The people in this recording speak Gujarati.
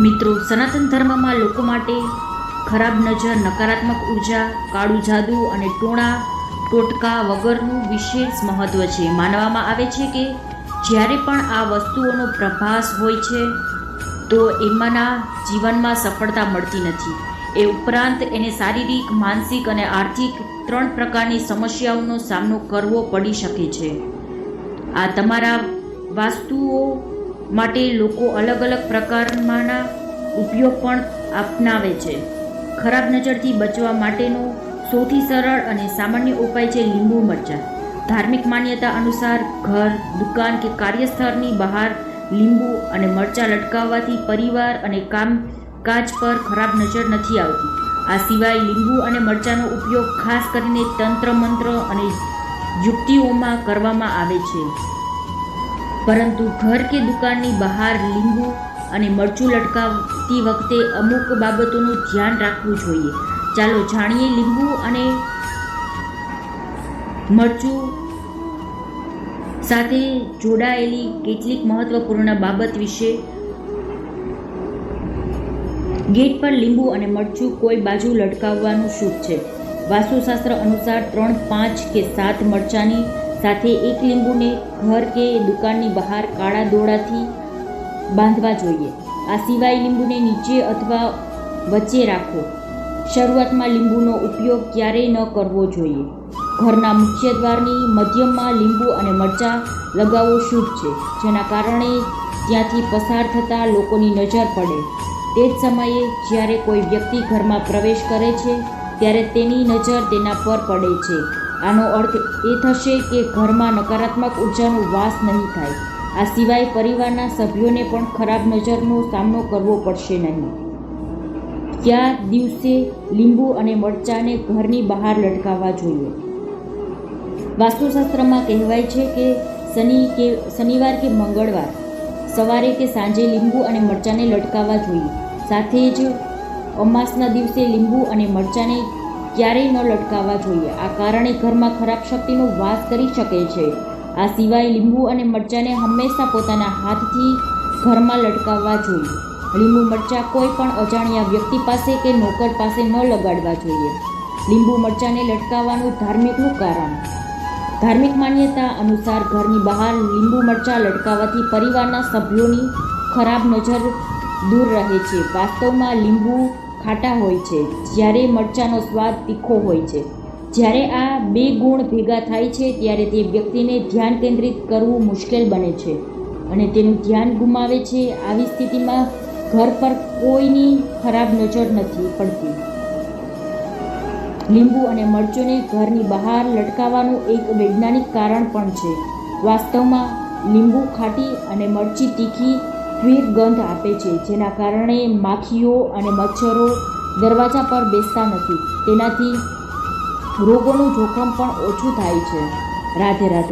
મિત્રો, સનાતન ધર્મમાં લોકો માટે ખરાબ નજર, નકારાત્મક ઊર્જા કાળું જાદુ અને ટોણા, ટોટકા વગરનું વિશેષ મહત્વ છે. માનવામાં આવે છે કે જ્યારે પણ આ વસ્તુઓનો પ્રભાસ હોય છે, તો એમાંના જીવનમાં સફળતા મળતી નથી. એ ઉપરાંત એને શારીરિક, માનસિક અને આર્થિક ત્રણ પ્રકારની સમસ્યાઓનો સામનો કરવો પડી શકે છે. આ તમારા વાસ્તુઓ માટે લોકો અલગ અલગ પ્રકારમાંના ઉપયોગ પણ અપનાવે છે. ખરાબ નજરથી બચવા માટેનો સૌથી સરળ અને સામાન્ય ઉપાય છે લીંબુ મરચાં. ધાર્મિક માન્યતા અનુસાર ઘર, દુકાન કે કાર્યસ્થળની બહાર લીંબુ અને મરચાં લટકાવવાથી પરિવાર અને કામકાજ પર ખરાબ નજર નથી આવતી. આ સિવાય લીંબુ અને મરચાંનો ઉપયોગ ખાસ કરીને તંત્ર મંત્ર અને યુક્તિઓમાં કરવામાં આવે છે. પરંતુ ઘર કે દુકાનની બહાર લીંબુ અને મરચું લટકાવતી વખતે અમુક બાબતોનું ધ્યાન રાખવું જોઈએ. ચાલો જાણીએ લીંબુ અને મરચું સાથે જોડાયેલી કેટલીક મહત્વપૂર્ણ બાબત વિશે. ગેટ પર લીંબુ અને મરચું કોઈ બાજુ લટકાવવાનું શુભ છે. વાસ્તુશાસ્ત્ર અનુસાર ત્રણ પાંચ કે સાત મરચાંની સાથે એક લીંબુને ઘર કે દુકાનની બહાર કાળા દોડાથી બાંધવા જોઈએ. આ સિવાય લીંબુને નીચે અથવા વચ્ચે રાખો. શરૂઆતમાં લીંબુનો ઉપયોગ ક્યારેય ન કરવો જોઈએ. ઘરના મુખ્ય દ્વારની મધ્યમાં લીંબુ અને મરચાં લગાવવો શુભ છે, જેના કારણે ત્યાંથી પસાર થતા લોકોની નજર પડે. તે જ સમયે જ્યારે કોઈ વ્યક્તિ ઘરમાં પ્રવેશ કરે છે, ત્યારે તેની નજર તેના પર પડે છે. આનો અર્થ એ થશે કે ઘરમાં નકારાત્મક ઉર્જાનો વાસ નહીં થાય. આ સિવાય પરિવારના સભ્યોને પણ ખરાબ નજરનો સામનો કરવો પડશે નહીં. ત્યાં દિવસે લીંબુ અને મરચાંને ઘરની બહાર લટકાવવા જોઈએ? વાસ્તુશાસ્ત્રમાં કહેવાય છે કે શનિ કે શનિવાર કે મંગળવાર, સવારે કે સાંજે લીંબુ અને મરચાંને લટકાવવા જોઈએ. સાથે જ અમાસના દિવસે લીંબુ અને મરચાંને ક્યારેય ન લટકાવવા જોઈએ. આ કારણે ઘરમાં ખરાબ શક્તિનો વાસ કરી શકે છે. આ સિવાય લીંબુ અને મરચાંને હંમેશા પોતાના હાથથી ઘરમાં લટકાવવા જોઈએ. લીંબુ, મરચાં કોઈ પણ અજાણ્યા વ્યક્તિ પાસે કે નોકર પાસે ન લગાડવા જોઈએ. લીંબુ, મરચાંને લટકાવવાનું ધાર્મિકનું કારણ. ધાર્મિક માન્યતા અનુસાર ઘરની બહાર લીંબુ, મરચાં લટકાવવાથી પરિવારના સભ્યોની ખરાબ નજર દૂર રહે છે. વાસ્તવમાં લીંબુ ખાટા હોય છે. જ્યારે મરચાંનો સ્વાદ તીખો હોય છે. જ્યારે આ બે ગુણ ભેગા થાય છે, ત્યારે તે વ્યક્તિને ધ્યાન કેન્દ્રિત કરવું મુશ્કેલ બને છે અને તેનું ધ્યાન ગુમાવે છે આવી સ્થિતિમાં ઘર પર કોઈની ખરાબ નજર નથી પડતી. લીંબુ અને મરચુંને ઘરની બહાર લટકાવવાનું એક વૈજ્ઞાનિક કારણ પણ છે. વાસ્તવમાં લીંબુ ખાટી અને મરચી તીખી તીવ્ર ગંધ આપે છે, જેના કારણે માખીઓ અને મચ્છરો દરવાજા પર બેસતા નથી. તેનાથી રોગોનું જોખમ પણ ઓછું થાય છે. રાધે રાધે.